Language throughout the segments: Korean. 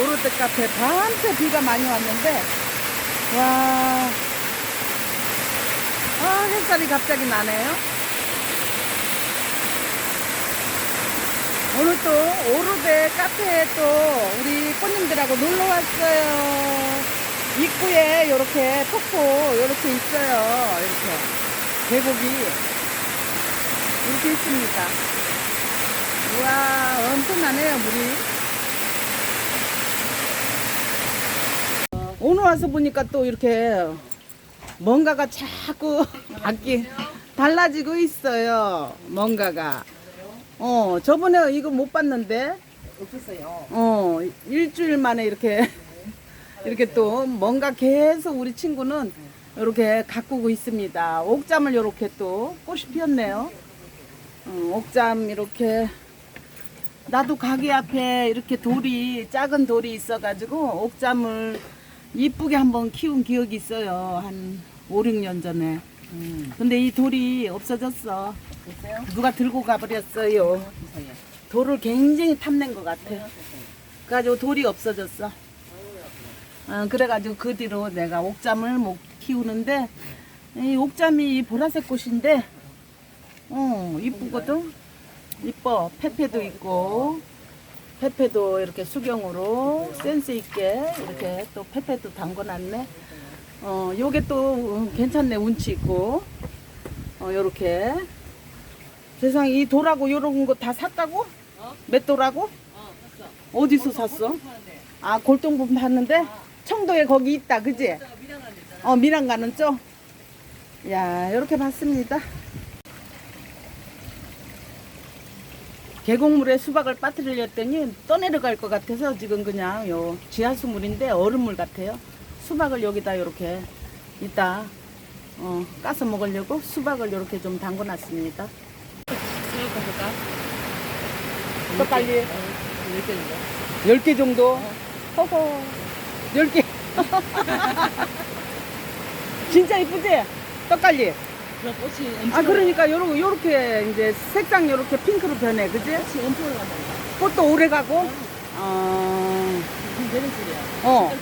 오로드 카페 밤새 비가 많이 왔는데 와, 아 햇살이 갑자기 나네요. 오늘 또 오르데 카페에 또 우리 꽃님들하고 놀러 왔어요. 입구에 이렇게 폭포 이렇게 있어요. 이렇게 계곡이 이렇게 있습니다. 우와 엄청나네요 물이. 오늘 와서 보니까 또 이렇게 뭔가가 자꾸 바뀌 달라지고 있어요. 뭔가가. 어, 저번에 이거 못 봤는데, 없었어요. 어, 일주일 만에 이렇게, 이렇게 또 뭔가 계속 우리 친구는 이렇게 가꾸고 있습니다. 옥잠을 이렇게 또 꽃이 피었네요. 어, 옥잠 이렇게. 나도 가게 앞에 이렇게 돌이, 작은 돌이 있어가지고 옥잠을 이쁘게 한번 키운 기억이 있어요. 한 5, 6년 전에. 음. 근데 이 돌이 없어졌어. 됐어요? 누가 들고 가버렸어요. 돌을 굉장히 탐낸 것 같아. 그래가지고 돌이 없어졌어. 어, 그래가지고 그 뒤로 내가 옥잠을 못 키우는데, 이 옥잠이 이 보라색 꽃인데, 어, 이쁘거든? 이뻐. 페페도 있고, 페페도 이렇게 수경으로 센스 있게 이렇게 또 페페도 담궈놨네. 어, 요게 또 괜찮네. 운치 있고. 어, 요렇게. 세상에 이 돌하고 요런 거 다 샀다고? 몇 돌하고? 어디서 샀어? 아 골동품 봤는데 청도에 거기 있다 그지? 어 미랑 가는 쪽? 야 이렇게 봤습니다 계곡물에 수박을 빠뜨리려더니 떠내려갈 것 같아서 지금 그냥 요 지하수물인데 얼음물 같아요 수박을 여기다 이렇게 이따 어, 까서 먹으려고 수박을 이렇게 좀 담궈 놨습니다 수육 볼까? 떡갈비 이렇게 정도? 10개 정도? 허허. 10개. 진짜 이쁘지? 떡갈비. 그럼 꽃이 엄청 아, 그러니까 요렇게, 요렇게 이제 색상 요렇게 핑크로 변해. 그지? 꽃이 엄청 올라간다. 꽃도 오래 가고. 어, 지금 되는 줄이야. 어.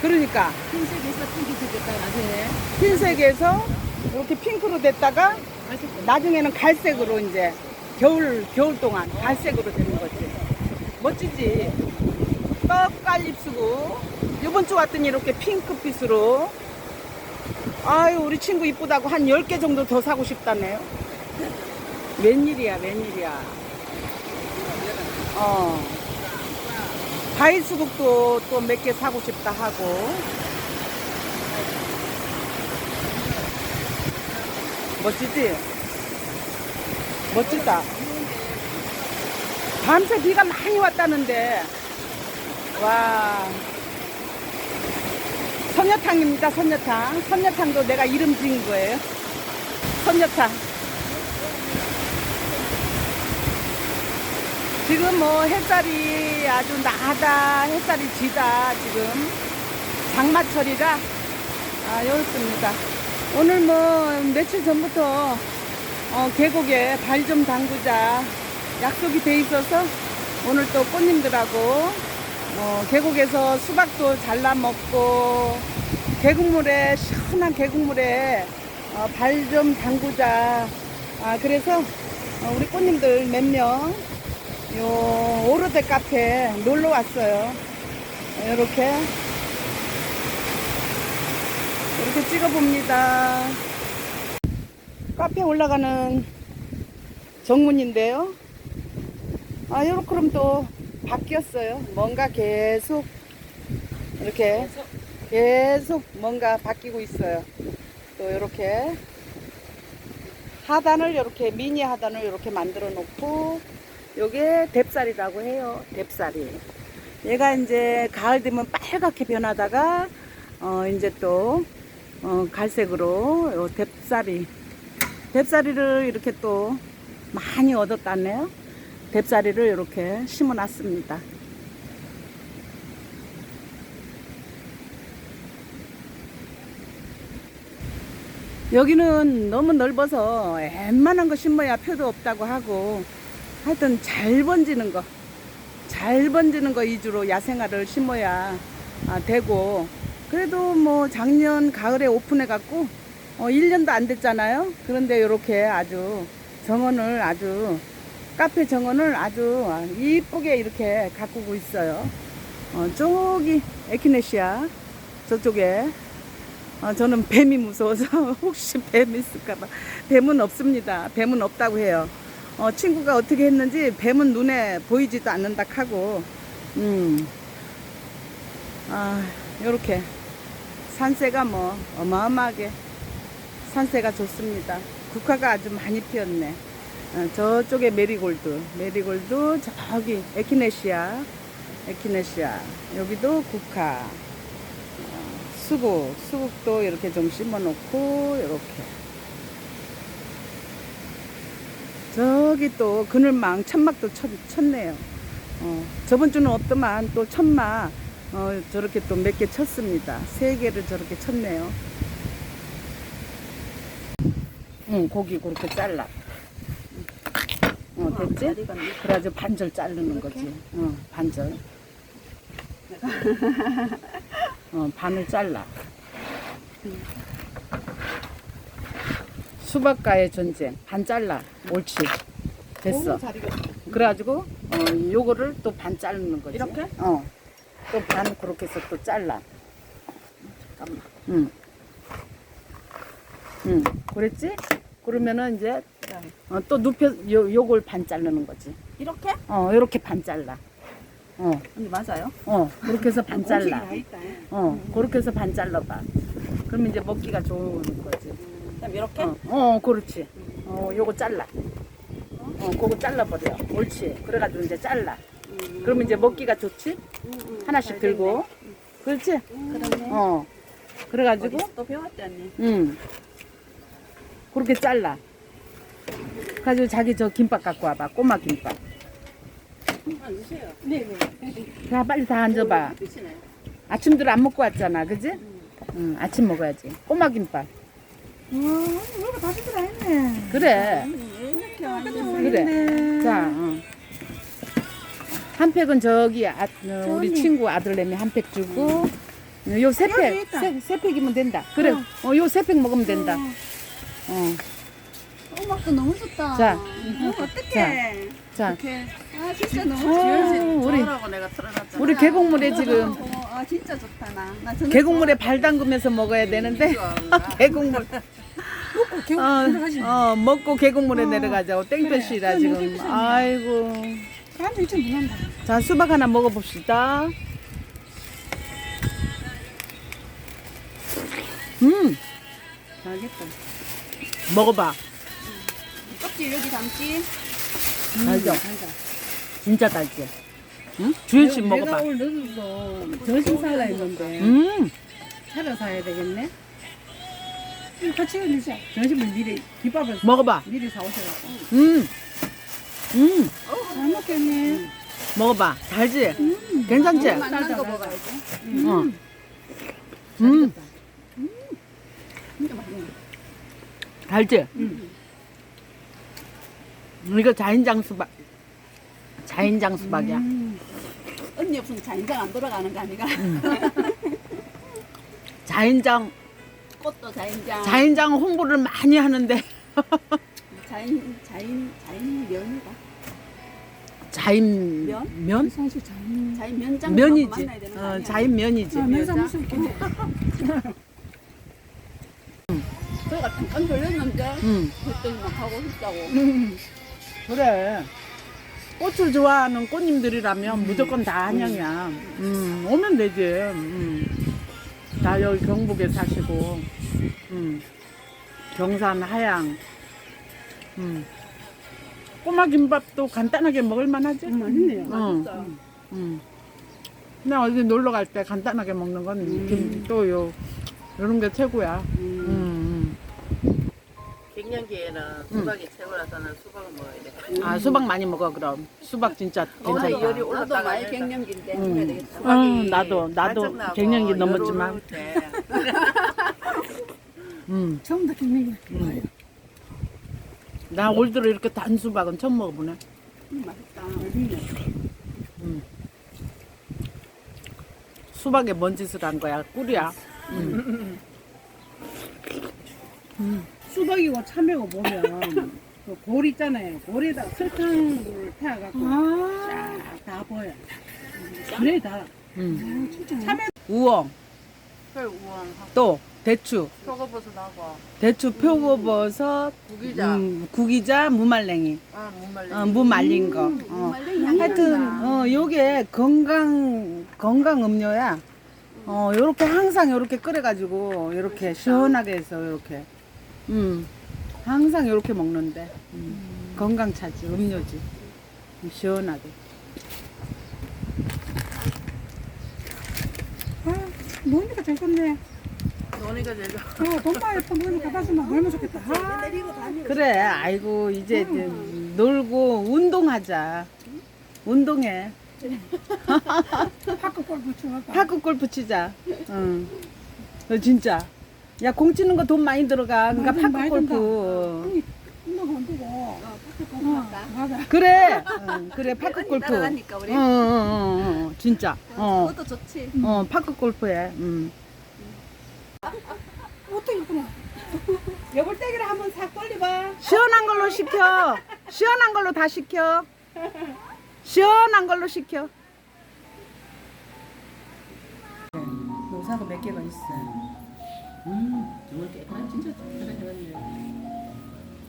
그러니까 흰색에서 핑크색 됐다 나중에 흰색에서 이렇게 핑크로 됐다가 맛있고 나중에는 갈색으로 이제 겨울, 겨울 동안 갈색으로 되는 거지. 멋지지? 떡갈립수고 이번 주 왔더니 이렇게 핑크빛으로 아유 우리 친구 이쁘다고 한 10개 정도 더 사고 싶다네요. 웬일이야 웬일이야. 어. 과일 수국도 또 몇 개 사고 싶다 하고. 멋지지? 멋지다. 밤새 비가 많이 왔다는데. 와 선녀탕입니다 선녀탕. 선녀탕도 내가 이름 지은 거예요. 선녀탕. 지금 뭐 햇살이 아주 나다 햇살이 지다 지금. 장마철이라 아 이렇습니다. 오늘 뭐 며칠 전부터 어, 계곡에 발 좀 담그자 약속이 돼 있어서 오늘 또 꽃님들하고 어, 계곡에서 수박도 잘라 먹고 계곡물에 시원한 계곡물에 어, 발좀 담그자. 아, 그래서 어, 우리 꽃님들 몇 명 요 오르데 카페 놀러 왔어요. 이렇게. 이렇게 찍어봅니다. 카페 올라가는 정문인데요. 아, 요렇게 그럼 또 바뀌었어요. 뭔가 계속 이렇게 계속 뭔가 바뀌고 있어요. 또 이렇게 하단을 이렇게 미니 하단을 이렇게 만들어 놓고 요게 뎁살이라고 해요. 뎁살이. 얘가 이제 가을 되면 빨갛게 변하다가 어 이제 또 어, 갈색으로 요 뎁살이 뎁살이를 이렇게 또 많이 얻었다네요. 뎁사리를 이렇게 심어 놨습니다. 여기는 너무 넓어서 웬만한 거 심어야 표도 없다고 하고 하여튼 잘 번지는 거 잘 번지는 거 위주로 야생화를 심어야 아, 되고 그래도 뭐 작년 가을에 오픈해 갖고 어, 1년도 안 됐잖아요. 그런데 이렇게 아주 정원을 아주 카페 정원을 아주 이쁘게 이렇게 가꾸고 있어요. 어, 저기 에키네시아 저쪽에 어, 저는 뱀이 무서워서 혹시 뱀 있을까봐 뱀은 없습니다. 뱀은 없다고 해요. 어, 친구가 어떻게 했는지 뱀은 눈에 보이지도 않는다 하고 음. 아 요렇게 산세가 뭐 어마어마하게 산세가 좋습니다. 국화가 아주 많이 피었네. 어, 저쪽에 메리골드, 메리골드 저기 에키네시아, 에키네시아 여기도 국화, 어, 수국, 수국도 이렇게 좀 심어놓고 이렇게 저기 또 그늘망 천막도 쳤, 쳤네요. 어, 저번 주는 없더만 또 천막 어, 저렇게 또 몇 개 쳤습니다. 세 개를 저렇게 쳤네요. 응, 고기 그렇게 잘라. 어, 됐지? 그래가지고 반절 자르는 거지. 어, 반절. 어, 반을 잘라. 수박과의 전쟁. 반 잘라. 옳지. 됐어. 그래가지고, 어, 요거를 또 반 자르는 거지. 이렇게? 어. 또 반 그렇게 해서 또 잘라. 잠깐만. 응. 응. 그랬지? 그러면은 이제 어, 또 눕혀 요 요걸 반 자르는 거지. 이렇게? 어, 이렇게 반 잘라. 어, 언니 맞아요? 어, 그렇게 해서 반 잘라. 어, 그렇게 해서 반 잘라봐. 그러면 이제 먹기가 좋은 거지. 그다음 이렇게? 어, 어, 그렇지. 어, 요거 잘라. 어, 그거 잘라버려. 옳지. 그래가지고 이제 잘라. 그러면 이제 먹기가 좋지? 하나씩 들고. 그렇지? 그러네. 어. 그래가지고, 어디서 또 배웠대 언니. 응. 그렇게 잘라. 가지고 자기 저 김밥 갖고 와봐. 꼬마 김밥. 네네. 자, 빨리 다 앉아봐. 아침들 안 먹고 왔잖아. 그지? 응, 아침 먹어야지. 꼬마 김밥. 이거 다 드시라 했네. 그래. 그래. 자, 어. 한 팩은 저기 아, 어, 우리 친구 아들내미 한 팩 주고 요 세 팩, 세, 세 팩이면 된다. 그래, 어, 요 세 팩 먹으면 된다. 어, 음악도 너무 좋다. 자. 어, 어떡해. 자, 이렇게. 아, 진짜 너무 어, 좋아. 우리 저라고 내가 틀어놨잖아. 우리 계곡물에 지금 어, 아, 진짜 좋다, 나. 나 저녁 계곡물에 발 담그면서 먹어야 되는데 계곡물. 어, 어, 먹고 계곡물에 내려가자고 땡볕이라 지금. 아이고. 사람들이 좀 무난다. 자, 수박 하나 먹어봅시다. 음, 알겠다. 먹어봐. 껍질 여기 담지? 달죠? 진짜 달지? 응? 주현 씨 먹어봐. 오늘 늦어서 점심 살라 했는데 음, 차려 사야 되겠네. 같이 올리자. 점심을 미리 김밥을 먹어봐. 미리 사오셔갖고. 음, 음, 잘 먹겠네. 먹어봐. 달지? 괜찮지? 만난 거 먹어야지. 어. 음, 진짜 맛있네. 달지? 이거 자인장 수박. 자인장 수박이야. 언니 없으면 자인장 안 돌아가는 거 아니가? 자인장, 꽃도 자인장. 자인장 홍보를 많이 하는데. 자인, 자인, 자인 면이다. 자인 면? 면? 사실 자인. 자인 면장 면이지. 만나야 되는 거 어, 아니야? 자인 면이지. 면장 무슨 그래가 잠깐 돌렸는데 응. 그랬더니 막 하고 싶다고. 그래. 꽃을 좋아하는 꽃님들이라면 무조건 다 한양이야. 음, 오면 되지. 음. 다 여기 경북에 사시고, 음. 경산 하양. 음. 꼬마 김밥도 간단하게 먹을 만 하지? 맛있네요. 어. 음. 나 어디 놀러 갈 때 간단하게 먹는 건 김, 또 요, 요런 게 최고야. 음. 음. 갱년기에는 수박이 최고라서는 수박을 먹어야 돼. 아, 수박 많이 먹어, 그럼. 수박 진짜 괜찮다. 열이 나도 많이 해서. 갱년기인데 음. 해야 되겠다. 응, 나도, 나도 반짝 나고 갱년기 열 넘었지만. 올라올 때 음. 처음 다 갱년기. 음. 나올 들어 이렇게 단 수박은 처음 먹어보네. 음, 맛있다. 음. 수박에 뭔 짓을 한 거야? 꿀이야. 음. 참외고 보면 그골 있잖아요. 골에다 설탕을 태워갖고 아. 쫙다 보여. 그래 다. 음. 참외 우엉, 털 우엉하고 또 대추, 표고버섯하고 대추 표고버섯, 구기자. 음, 구기자, 무말랭이. 아, 무말랭이. 어, 무 말린 거. 어. 말랭이 향이 하여튼. 어 요게 건강 건강 음료야. 어 요렇게 항상 요렇게 끓여가지고 요렇게 시원하게 해서 요렇게 음 항상 요렇게 먹는데 음, 건강 차지 음료지 시원하게. 아, 노니까 잘 컸네. 너니가 제일 어, 많이 돈 노니 갖다 주면 얼마 좋겠다. 아, 그래 아이고 이제 이제 놀고 운동하자. 운동해. 파크 골프 치워봐. 파크 골프 치자. 응. 어, 진짜. 야, 공 치는 거 돈 많이 들어가. 그러니까 많이 파크 많이 골프. 운동 안 되고. 어, 파크 골프 갔다. 맞아. 그래. 응, 그래, 파크 골프. 따라가니까 우리. 응, 응, 응, 응, 진짜. 어, 그것도 좋지. 어, 파크 골프해. 응. 어떻게 그래? 여볼 떼기를 한번 싹 돌려봐. 시원한 걸로 시켜. 시원한 걸로 다 시켜. 시원한 걸로 시켜. 노사가 몇 개가 있어. 음, 정말 깨끗한 진짜 깨끗한 해봤네.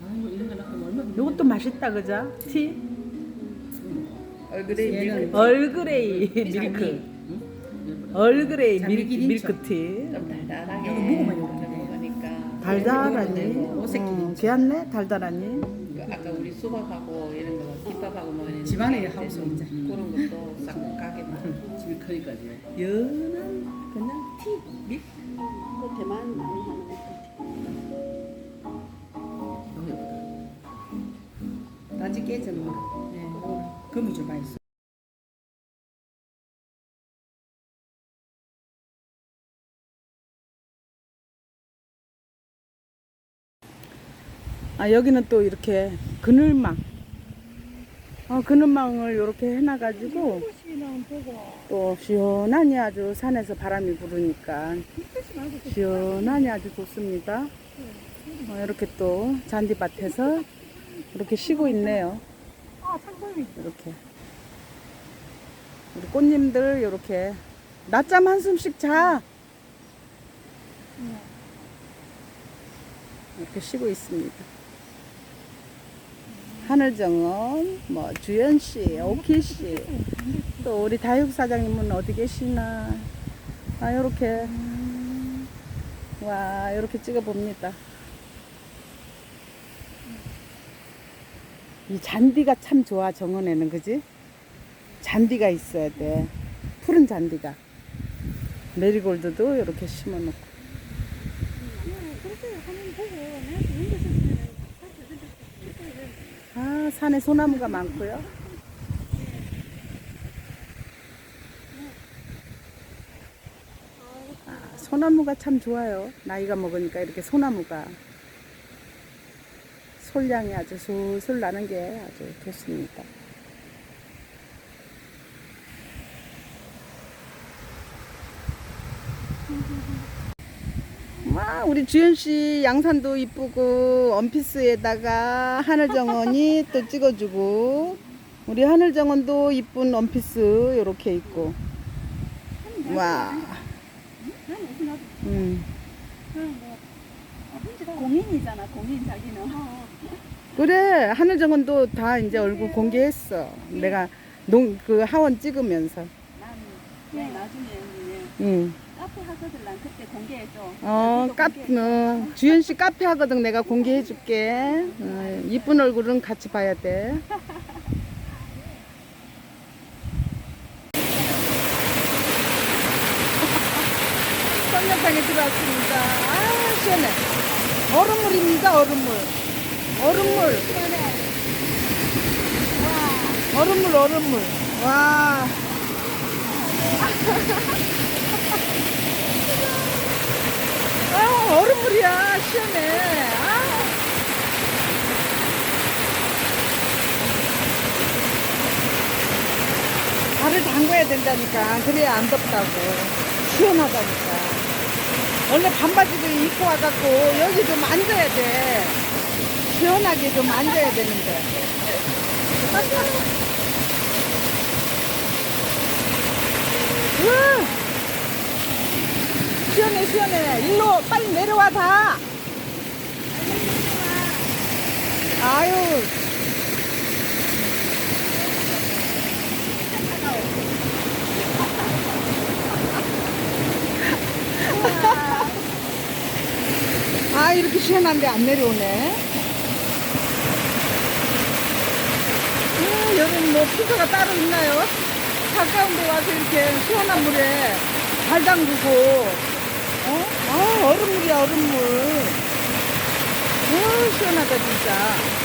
아이고 이런 거 넣으면 얼마나 요것도 맛있다, 그죠? 티? 얼굴에 밀크. 얼그레이 밀크. 얼그레이 밀, 밀크티. 좀 달달하게. 이거 먹으면 이렇게 먹으니까. 달달하니. 오색끼리. 어, 귀엽네, 달달하니. 그 아까 우리 수박하고 이런 거 김밥하고 뭐 이런 집안에 거 하우스 이제 이제. 그런 것도 싹 가게 집에 크니까 연한 그냥 티 밀. 그 대만 많이 하는 거. 너무 예쁘다. 나지 깨져 뭐. 네. 금이 좀 맛있어. 아 여기는 또 이렇게 그늘망. 어, 그늘망을 이렇게 해놔가지고 또 시원하니 아주 산에서 바람이 부르니까 시원하니 아주 좋습니다. 어, 이렇게 또 잔디밭에서 이렇게 쉬고 있네요. 이렇게. 우리 꽃님들 이렇게 낮잠 한숨씩 자. 이렇게 쉬고 있습니다. 하늘정원, 뭐 주연 씨, 오키 씨, 또 우리 다육 사장님은 어디 계시나? 아 이렇게 와 이렇게 찍어 봅니다. 이 잔디가 참 좋아 정원에는 그지? 잔디가 있어야 돼. 푸른 잔디가. 메리골드도 이렇게 심어놓고. 아, 산에 소나무가 많고요. 아, 소나무가 참 좋아요. 나이가 먹으니까 이렇게 소나무가 솔향이 아주 솔솔 나는 게 아주 좋습니다. 와, 우리 주현 씨 양산도 이쁘고 원피스에다가 하늘정원이 또 찍어주고 우리 하늘정원도 이쁜 원피스 이렇게 있고 와, 음 공인이잖아, 공인 자기는. 그래 하늘정원도 다 이제 얼굴 공개했어. 내가 농 그 하원 찍으면서, 네, 나중에 음. 카페 하거든 난 그때 공개해줘. 어, 나도 카, 공개- 어, 주현 씨 카페 하거든 내가 공개해줄게. 어, 이쁜 얼굴은 같이 봐야 돼. 썸녀탕에 들어왔습니다. 아, 시원해. 얼음물입니다, 얼음물. 얼음물. 얼음물, 얼음물. 와. 아, 얼음물이야. 시원해. 발을 담궈야 된다니까. 그래야 안 덥다고. 시원하다니까. 원래 반바지도 입고 와갖고 여기 좀 앉아야 돼. 시원하게 좀 앉아야 되는데. 으아! 시원해, 시원해. 일로 빨리 내려와, 다. 아유. 아, 이렇게 시원한데 안 내려오네. 음, 여기는 뭐 피서가 따로 있나요? 가까운 데 와서 이렇게 시원한 물에 발 담그고, 어? 아, 얼음물이야, 얼음물. 어, 시원하다, 진짜.